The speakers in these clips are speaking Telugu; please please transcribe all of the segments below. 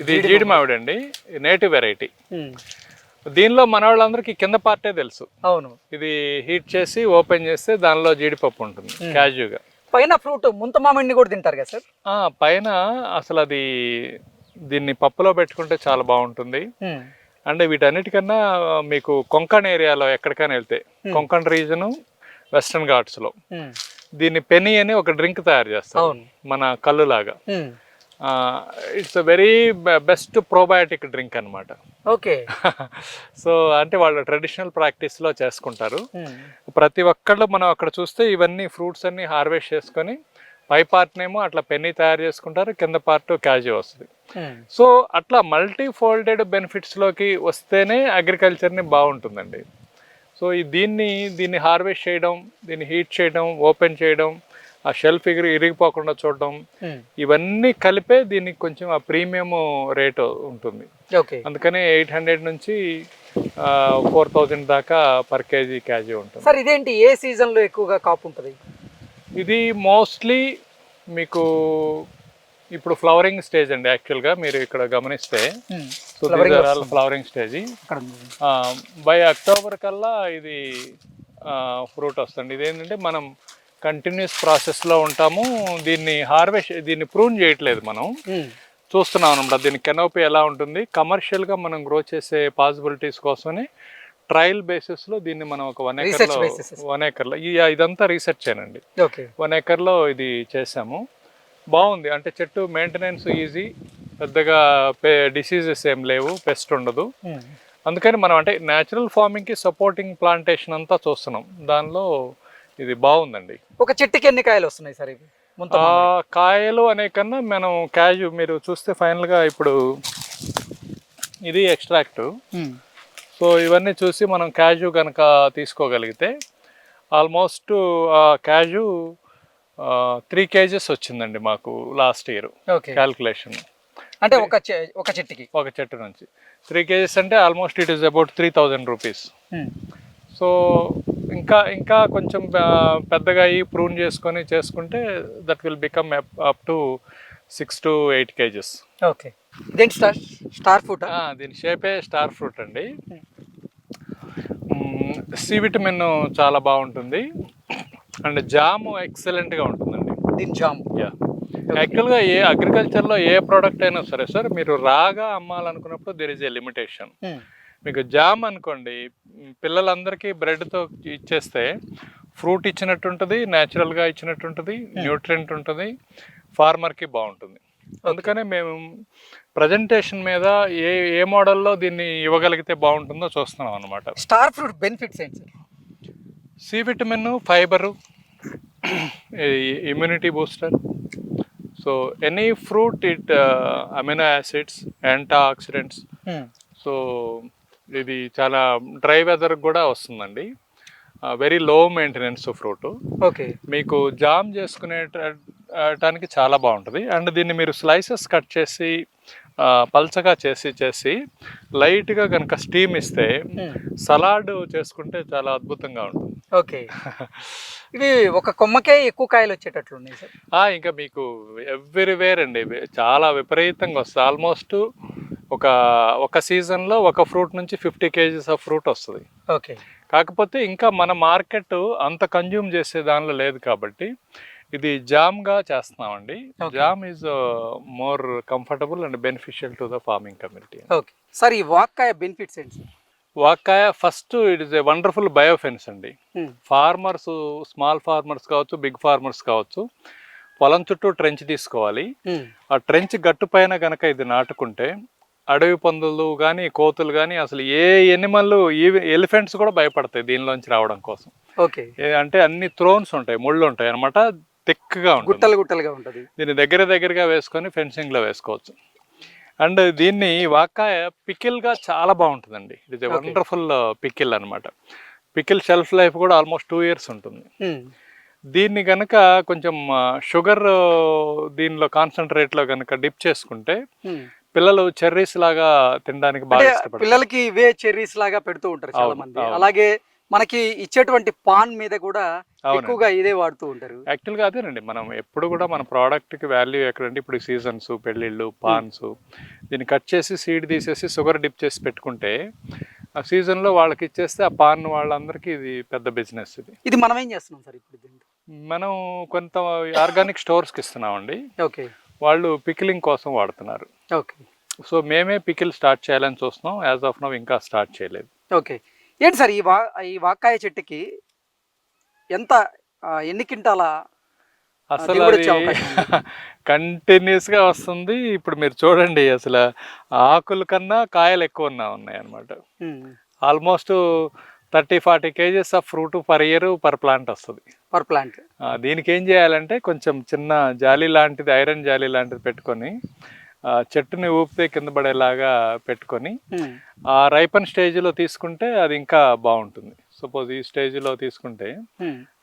ఇది జీడి మామిడి అండి నేటివ్ వెరైటీ. దీనిలో మన వాళ్ళందరికీ కింద పార్టే తెలుసు. అవును. ఇది హీట్ చేసి ఓపెన్ చేస్తే దానిలో జీడిపప్పు ఉంటుంది క్యాజుగా. పైన ఫ్రూట్ ముంత మామిడిని కూడా తింటారు కదా సార్ పైన అసలు అది దీన్ని పప్పులో పెట్టుకుంటే చాలా బాగుంటుంది. అంటే వీటన్నిటికన్నా మీకు కొంకణ్ ఏరియాలో ఎక్కడికైనా వెళ్తే కొంకణ్ రీజను వెస్ట్రన్ ఘాట్స్లో. దీన్ని పెని అని ఒక డ్రింక్ తయారు చేస్తారు. అవును. మన కళ్ళు లాగా it's very best probiotic drink అన్నమాట. ఓకే. సో అంటే వాళ్ళు ట్రెడిషనల్ ప్రాక్టీస్లో చేసుకుంటారు. ప్రతి ఒక్కళ్ళు మనం అక్కడ చూస్తే ఇవన్నీ ఫ్రూట్స్ అన్ని హార్వెస్ట్ చేసుకొని పై పార్ట్నేమో అట్లా పెన్ని తయారు చేసుకుంటారు కింద పార్ట్ క్యాజు వస్తుంది. సో అట్లా మల్టీ ఫోల్డెడ్ బెనిఫిట్స్లోకి వస్తేనే అగ్రికల్చర్ని బాగుంటుందండి. సో ఈ దీన్ని దీన్ని హార్వెస్ట్ చేయడం దీన్ని హీట్ చేయడం ఓపెన్ చేయడం ఆ షెల్ఫ్ ఎగిరి ఇరిగిపోకుండా చూడడం ఇవన్నీ కలిపే దీనికి కొంచెం ఆ ప్రీమియం రేటు ఉంటుంది. ఓకే. అందుకనే ఎయిట్ హండ్రెడ్ నుంచి ఫోర్ థౌజండ్ దాకా పర్ కేజీ క్యాజీ ఉంటుంది. సార్ ఇదేంటి? ఏ సీజన్లో ఎక్కువగా కాపు ఉంటుంది? ఇది మోస్ట్లీ మీకు ఇప్పుడు ఫ్లవరింగ్ స్టేజ్ అండి యాక్చువల్గా మీరు ఇక్కడ గమనిస్తే. So flowering stage. By October కల్లా ఇది ఫ్రూట్ వస్తుంది. ఇదేంటంటే మనం కంటిన్యూస్ ప్రాసెస్లో ఉంటాము. దీన్ని హార్వెస్ట్ దీన్ని ప్రూన్ చేయట్లేదు మనం. చూస్తున్నాం అనమాట దీని కెనోపీ ఎలా ఉంటుంది? కమర్షియల్గా మనం గ్రో చేసే పాసిబిలిటీస్ కోసమని ట్రయల్ బేసిస్లో దీన్ని మనం ఒక వన్ ఏకర్లో. వన్ ఏకర్లో ఇదంతా రీసెర్చ్ ఏనండి ఓకే. వన్ ఏకర్లో ఇది చేసాము. బాగుంది. అంటే చెట్టు మెయింటెనెన్స్ ఈజీ పెద్దగా డిసీజెస్ ఏం లేవు పెస్ట్ ఉండదు. అందుకని మనం అంటే న్యాచురల్ ఫార్మింగ్కి సపోర్టింగ్ ప్లాంటేషన్ అంతా చూస్తున్నాం. దానిలో ఇది బాగుందండి. ఒక చెట్టుకి ఎన్ని కాయలు వస్తున్నాయి సార్ ఇవి? కాయలు అనే కన్నా మనం క్యాజు మీరు చూస్తే ఫైనల్గా ఇప్పుడు ఇది ఎక్స్ట్రాక్ట్. సో ఇవన్నీ చూసి మనం క్యాజు కనుక తీసుకోగలిగితే ఆల్మోస్ట్ క్యాజు త్రీ కేజెస్ వచ్చిందండి మాకు లాస్ట్ ఇయర్ ఓకే క్యాల్కులేషన్ అంటే ఒక ఒక చెట్టుకి? ఒక చెట్టు నుంచి. త్రీ కేజెస్ అంటే almost it is about three thousand rupees. So ఇంకా ఇంకా కొంచెం పెద్దగా అయ్యి ప్రూన్ చేసుకొని చేసుకుంటే that will become up to six to eight kgs okay. ఇదేంటి స్టార్ స్టార్ ఫుడ్ దీని షేపే స్టార్ ఫ్రూట్ అండి. సి విటమిన్ చాలా బాగుంటుంది. అండ్ జాము ఎక్సలెంట్గా ఉంటుందండి. దీని జామ్. యా యాక్చువల్గా ఏ అగ్రికల్చర్లో ఏ ప్రోడక్ట్ అయినా సరే సార్ మీరు రాగా అమ్మాలనుకున్నప్పుడు దెర్ ఇస్ ఏ లిమిటేషన్ మీకు జామ్ అనుకోండి పిల్లలందరికీ బ్రెడ్తో ఇచ్చేస్తే ఫ్రూట్ ఇచ్చినట్టు ఉంటుంది న్యాచురల్గా ఇచ్చినట్టు ఉంటుంది న్యూట్రియంట్ ఉంటుంది ఫార్మర్కి బాగుంటుంది. అందుకనే మేము ప్రజెంటేషన్ మీద ఏ ఏ మోడల్లో దీన్ని ఇవ్వగలిగితే బాగుంటుందో చూస్తున్నాం అనమాట స్టార్ ఫ్రూట్ బెనిఫిట్స్ ఏంటి sir? C vitamin fibre immunity booster so any fruit it amino acids antioxidants so ఇది చాలా డ్రై వెదర్ కూడా వస్తుందండి. Very low maintenance fruit okay. మీకు జామ్ చేసుకునే టానికి చాలా బాగుంటుంది. అండ్ దీన్ని మీరు స్లైసెస్ కట్ చేసి పల్చగా చేసి చేసి లైట్గా కనుక స్టీమ్ ఇస్తే సలాడ్ చేసుకుంటే చాలా అద్భుతంగా ఉంటుంది. ఓకే. ఇవి ఒక కొమ్మకే ఎక్కువ కాయలు వచ్చేటట్లు ఉన్నాయి సార్. ఇంకా మీకు ఎవ్రీవేర్ అండి. చాలా విపరీతంగా వస్తుంది. ఆల్మోస్ట్ ఒక ఒక సీజన్లో ఒక ఫ్రూట్ నుంచి ఫిఫ్టీ కేజీస్ ఆఫ్ ఫ్రూట్ వస్తుంది. ఓకే. కాకపోతే ఇంకా మన మార్కెట్ అంత కన్జ్యూమ్ చేసే దానిలో లేదు కాబట్టి ఇది జామ్గా చేస్తున్నామండి. Jam is more comfortable and beneficial to the farming community. Okay. Sir ఈ వాక్కాయ బెనిఫిట్స్ ఏంటి వాకాయ first it is a wonderful biofence అండి. ఫార్మర్స్ స్మాల్ ఫార్మర్స్ కావచ్చు బిగ్ ఫార్మర్స్ కావచ్చు పొలం చుట్టూ ట్రెంచ్ తీసుకోవాలి. ఆ ట్రెంచ్ గట్టు పైన కనుక ఇది నాటుకుంటే అడవి పందులు కానీ కోతులు కానీ అసలు ఏ ఎనిమల్ ఎలిఫెంట్స్ కూడా భయపడతాయి దీనిలోంచి రావడం కోసం. ఓకే. అంటే అన్ని థ్రోన్స్ ఉంటాయి ముళ్ళు ఉంటాయి అనమాట థిక్గా ఉంటుంది. గుట్టలు గుట్టలుగా ఉంటుంది. దీన్ని దగ్గర దగ్గరగా వేసుకొని ఫెన్సింగ్లో వేసుకోవచ్చు. అండ్ దీన్ని వాకాయ పికిల్గా చాలా బాగుంటుందండి. ఇది Okay. వండర్ఫుల్ పికిల్ అన్నమాట. పికిల్ షెల్ఫ్ లైఫ్ కూడా ఆల్మోస్ట్ టూ ఇయర్స్ ఉంటుంది. దీన్ని కనుక కొంచెం షుగర్ దీనిలో కాన్సన్ట్రేట్లో కనుక డిప్ చేసుకుంటే పిల్లలు చెర్రీస్ లాగా తినడానికి బాగా పిల్లలకి ఇవే చెర్రీస్ లాగా పెడుతూ ఉంటారు చాలా మంది. అలాగే మనకి ఇచ్చేటువంటి పాన్ మీద కూడా. ఎక్కువగా ఇదే వాడుతూ ఉంటారు. యాక్చువల్గా అదేనండి మనం ఎప్పుడు కూడా మన ప్రోడక్ట్కి వాల్యూ ఎక్కడంటే ఇప్పుడు సీజన్స్ పెళ్ళిళ్ళు పాన్స్ దీన్ని కట్ చేసి సీడ్ తీసేసి షుగర్ డిప్ చేసి పెట్టుకుంటే ఆ సీజన్లో వాళ్ళకి ఇచ్చేస్తే ఆ పాన్ వాళ్ళందరికీ ఇది పెద్ద బిజినెస్ ఇది. ఇది మనం ఏం చేస్తున్నాం సార్ ఇప్పుడు మనం కొంత ఆర్గానిక్ స్టోర్స్కి ఇస్తున్నామండి. ఓకే. వాళ్ళు పికిలింగ్ కోసం వాడుతున్నారు. ఓకే. సో మేమే పికిల్ స్టార్ట్ చేయాలని చూస్తున్నాం. యాజ్ ఆఫ్ నవ్ ఇంకా స్టార్ట్ చేయలేదు. ఓకే. ఏంటి సార్ ఈ వా ఈ వాకాయ చెట్టుకి ఎంత ఎన్ని క్వింటాల అసలు దిగుబడి అది వచ్చే అవకాశం కంటిన్యూస్గా వస్తుంది. ఇప్పుడు మీరు చూడండి అసలు ఆకుల కన్నా కాయలు ఎక్కువ ఉన్నా ఉన్నాయి అనమాట almost thirty forty kgs of fruit per year per plant వస్తుంది. Per plant. దీనికి ఏం చేయాలంటే కొంచెం చిన్న జాలి లాంటిది ఐరన్ జాలి లాంటిది పెట్టుకొని చెట్టుని ఊపితే కింద పడేలాగా పెట్టుకొని ఆ రైపన్ స్టేజ్లో తీసుకుంటే అది ఇంకా బాగుంటుంది. సపోజ్ ఈ స్టేజ్లో తీసుకుంటే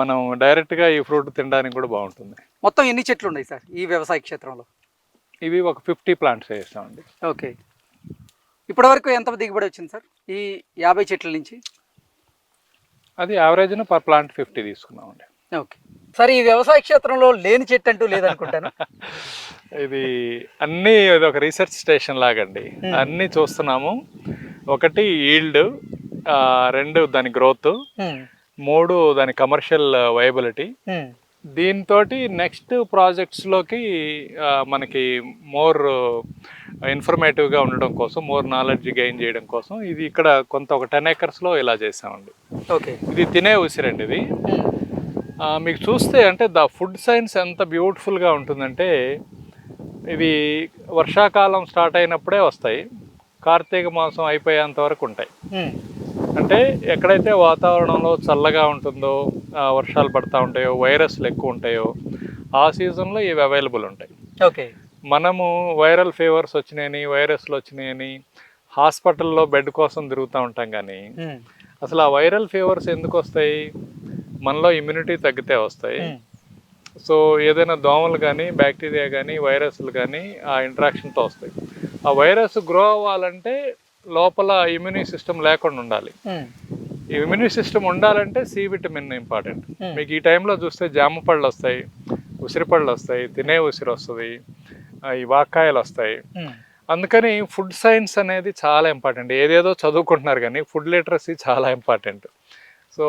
మనం డైరెక్ట్గా ఈ ఫ్రూట్ తినడానికి కూడా బాగుంటుంది. మొత్తం ఎన్ని చెట్లు ఉన్నాయి సార్ ఈ వ్యవసాయ క్షేత్రంలో? ఇవి ఒక ఫిఫ్టీ ప్లాంట్స్ వేసామండి ఓకే. ఇప్పటి వరకు ఎంత దిగుబడి వచ్చింది సార్? ఈ యాభై చెట్ల నుంచి? అది యావరేజ్న పర్ ప్లాంట్ ఫిఫ్టీ తీసుకున్నామండి. ఓకే. సార్ ఈ వ్యవసాయ క్షేత్రంలో లేని చెట్టు అంటూ లేదనుకుంటాను. ఇది అన్నీ ఇది ఒక రీసెర్చ్ స్టేషన్ లాగండి. అన్నీ చూస్తున్నాము. ఒకటి ఈల్డ్ రెండు దాని గ్రోత్ మూడు దాని కమర్షియల్ వైబిలిటీ దీంతో నెక్స్ట్ ప్రాజెక్ట్స్లోకి మనకి మోర్ ఇన్ఫర్మేటివ్గా ఉండడం కోసం మోర్ నాలెడ్జ్ గెయిన్ చేయడం కోసం ఇది ఇక్కడ కొంత ఒక టెన్ ఏకర్స్లో ఇలా చేసామండి. ఓకే. ఇది తినే ఉసిరండి ఇది. మీకు చూస్తే అంటే ద ఫుడ్ సైన్స్ ఎంత బ్యూటిఫుల్గా ఉంటుందంటే ఇవి వర్షాకాలం స్టార్ట్ అయినప్పుడే వస్తాయి. కార్తీక మాసం అయిపోయేంత వరకు ఉంటాయి. అంటే ఎక్కడైతే వాతావరణంలో చల్లగా ఉంటుందో వర్షాలు పడతా ఉంటాయో వైరస్లు ఎక్కువ ఉంటాయో ఆ సీజన్లో ఇవి అవైలబుల్ ఉంటాయి. ఓకే. మనము వైరల్ ఫీవర్స్ వచ్చినాయని వైరస్లు వచ్చినాయని హాస్పిటల్లో బెడ్ కోసం తిరుగుతూ ఉంటాం కానీ అసలు ఆ వైరల్ ఫీవర్స్ ఎందుకు వస్తాయి? మనలో ఇమ్యూనిటీ తగ్గితే వస్తాయి. సో ఏదైనా దోమలు కానీ బ్యాక్టీరియా కానీ వైరస్లు కానీ ఆ ఇంట్రాక్షన్తో వస్తాయి. ఆ వైరస్ గ్రో అవ్వాలంటే లోపల ఇమ్యూని సిస్టమ్ లేకుండా ఉండాలి. ఈ ఇమ్యూని సిస్టమ్ ఉండాలంటే సి విటమిన్ ఇంపార్టెంట్ మీకు ఈ టైంలో చూస్తే జామ పళ్ళు వస్తాయి ఉసిరి పళ్ళు వస్తాయి తినే ఉసిరి వస్తుంది ఈ వాక్కాయలు వస్తాయి. అందుకని ఫుడ్ సైన్స్ అనేది చాలా ఇంపార్టెంట్ ఏదేదో చదువుకుంటున్నారు కానీ ఫుడ్ లిటరసీ చాలా ఇంపార్టెంట్ సో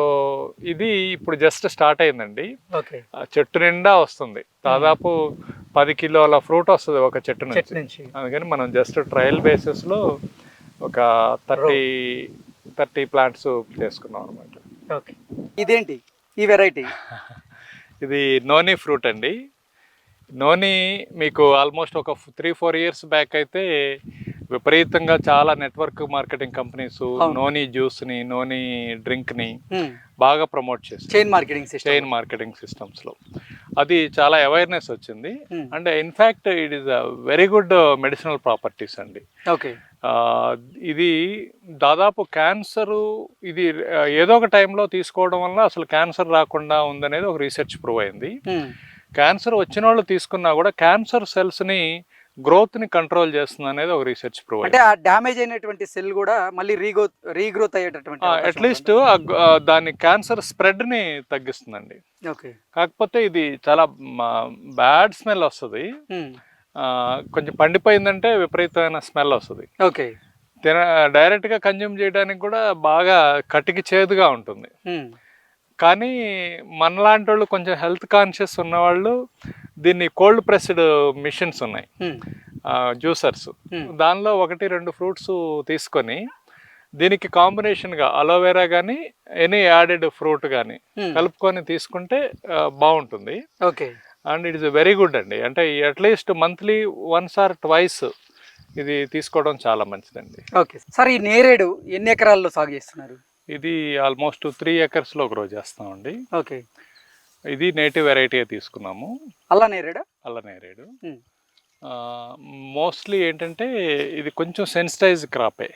ఇది ఇప్పుడు జస్ట్ స్టార్ట్ అయిందండి. చెట్టు నిండా వస్తుంది. దాదాపు పది కిలోల ఫ్రూట్ వస్తుంది ఒక చెట్టు నుంచి. అందుకని మనం జస్ట్ ట్రయల్ బేసిస్లో ఒక థర్టీ థర్టీ ప్లాంట్స్ చేసుకున్నాం అనమాట ఓకే. ఇదేంటి? ఈ వెరైటీ? ఇది నోని ఫ్రూట్ అండి. నోని మీకు ఆల్మోస్ట్ ఒక త్రీ ఫోర్ ఇయర్స్ బ్యాక్ అయితే విపరీతంగా చాలా నెట్వర్క్ మార్కెటింగ్ కంపెనీస్. నోని జ్యూస్ని నోని డ్రింక్ని బాగా ప్రమోట్ చేస్తాయి చైన్ మార్కెటింగ్ చైన్ మార్కెటింగ్ సిస్టమ్స్లో అది చాలా అవేర్నెస్ వచ్చింది. And in fact it is a very good medicinal properties అండి. ఓకే. ఇది దాదాపు క్యాన్సరు ఇది ఏదో ఒక టైంలో తీసుకోవడం వల్ల అసలు క్యాన్సర్ రాకుండా ఉందనేది ఒక రీసెర్చ్ ప్రూవ్ అయింది. క్యాన్సర్ వచ్చిన వాళ్ళు తీసుకున్నా కూడా క్యాన్సర్ సెల్స్ని గ్రోత్ని కంట్రోల్ చేస్తుంది అనేది ఒక రీసెర్చ్ ప్రూవ్ అంటే ఆ డ్యామేజ్ అయినటువంటి సెల్ కూడా మళ్ళీ రీగో రీగ్రోత్ అయ్యేటటువంటి అట్లీస్ట్ దాని క్యాన్సర్ స్ప్రెడ్ని తగ్గిస్తుందండి. ఉంటుందా? ఓకే. కాకపోతే ఇది చాలా బ్యాడ్ స్మెల్ వస్తుంది. కొంచెం పండిపోయిందంటే విపరీతమైన స్మెల్ వస్తుంది. ఓకే. తిన డైరెక్ట్గా కన్జ్యూమ్ చేయడానికి కూడా బాగా కటికి చేదుగా ఉంటుంది. కానీ మనలాంటి వాళ్ళు కొంచెం హెల్త్ కాన్షియస్ ఉన్నవాళ్ళు దీన్ని కోల్డ్ ప్రెస్డ్ మిషన్స్ ఉన్నాయి. జ్యూసర్స్. దానిలో ఒకటి రెండు ఫ్రూట్స్ తీసుకొని దీనికి కాంబినేషన్గా అలోవెరా కానీ ఎనీ యాడెడ్ ఫ్రూట్ కానీ. కలుపుకొని తీసుకుంటే బాగుంటుంది. Okay. And it is very good అండి. అంటే at least monthly once or twice ఇది తీసుకోవడం చాలా మంచిదండి. ఓకే. సార్ ఈ నేరేడు ఎన్ని ఎకరాల్లో సాగు చేస్తున్నారు? ఇది ఆల్మోస్ట్ త్రీ ఎకర్స్లో గ్రో చేస్తామండి. ఓకే. ఇది నేటివ్ వెరైటీ తీసుకున్నాము. అల్లా నేరేడా? అల్ల నేరేడు. మోస్ట్లీ ఏంటంటే ఇది కొంచెం సెన్సిటైజ్ క్రాపే.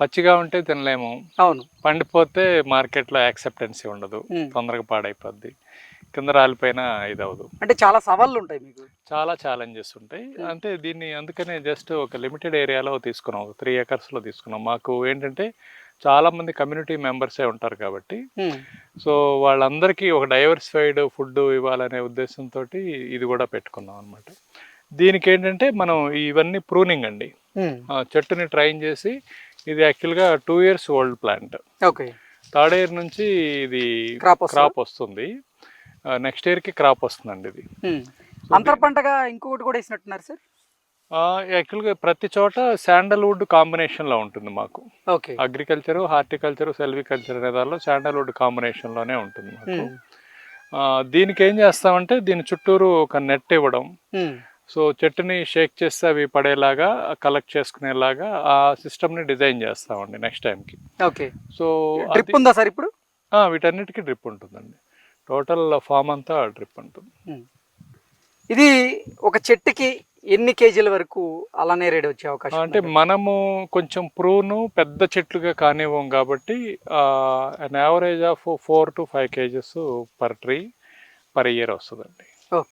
పచ్చిగా ఉంటే తినలేము. అవును. పండిపోతే మార్కెట్లో యాక్సెప్టెన్సీ ఉండదు. తొందరగా పాడైపోద్ది. కింద రాలిపోయినా ఇది అవ్వదు అంటే చాలా సవాళ్ళు ఉంటాయి మీకు. చాలా ఛాలెంజెస్ ఉంటాయి. అంటే దీన్ని అందుకనే జస్ట్ ఒక లిమిటెడ్ ఏరియాలో తీసుకున్నాం ఒక త్రీ ఎకర్స్లో తీసుకున్నాం మాకు ఏంటంటే చాలా మంది కమ్యూనిటీ మెంబర్సే ఉంటారు కాబట్టి. సో వాళ్ళందరికీ ఒక డైవర్సిఫైడ్ ఫుడ్ ఇవ్వాలనే ఉద్దేశంతో ఇది కూడా పెట్టుకున్నాం అనమాట దీనికి ఏంటంటే మనం ఇవన్నీ ప్రూనింగ్ అండి. చెట్టుని ట్రైన్ చేసి ఇది యాక్చువల్గా two years old plant. Okay. Third year నుంచి ఇది క్రాప్ వస్తుందా? నెక్స్ట్ ఇయర్కి క్రాప్ వస్తుందండి ఇది. అంతర పంటగా ఇంకొకటి కూడా వేసినట్టున్నారు సార్? యాక్చువల్గా ప్రతి చోట శాండల్వుడ్ కాంబినేషన్లో ఉంటుంది మాకు. ఓకే. అగ్రికల్చరు హార్టికల్చరు సెల్వికల్చర్ అనే దానిలో శాండల్వుడ్ కాంబినేషన్లోనే ఉంటుంది మాకు. దీనికి ఏం చేస్తామంటే దీని చుట్టూరు ఒక నెట్ ఇవ్వడం. సో చెట్టుని షేక్ చేస్తే అవి పడేలాగా కలెక్ట్ చేసుకునేలాగా ఆ సిస్టమ్ని డిజైన్ చేస్తామండి నెక్స్ట్ టైంకి ఓకే. సో డ్రిప్ ఉందా సార్ ఇప్పుడు? వీటన్నిటికీ డ్రిప్ ఉంటుందండి. టోటల్ ఫామ్ అంతా డ్రిప్ ఉంటుంది. ఇది ఒక చెట్టుకి ఎన్ని కేజీల వరకు అలానే రేట్ వచ్చే అవకాశం అంటే? మనము కొంచెం ప్రూను పెద్ద చెట్లుగా కానివ్వం కాబట్టి an average of four to five kgs per tree per year వస్తుందండి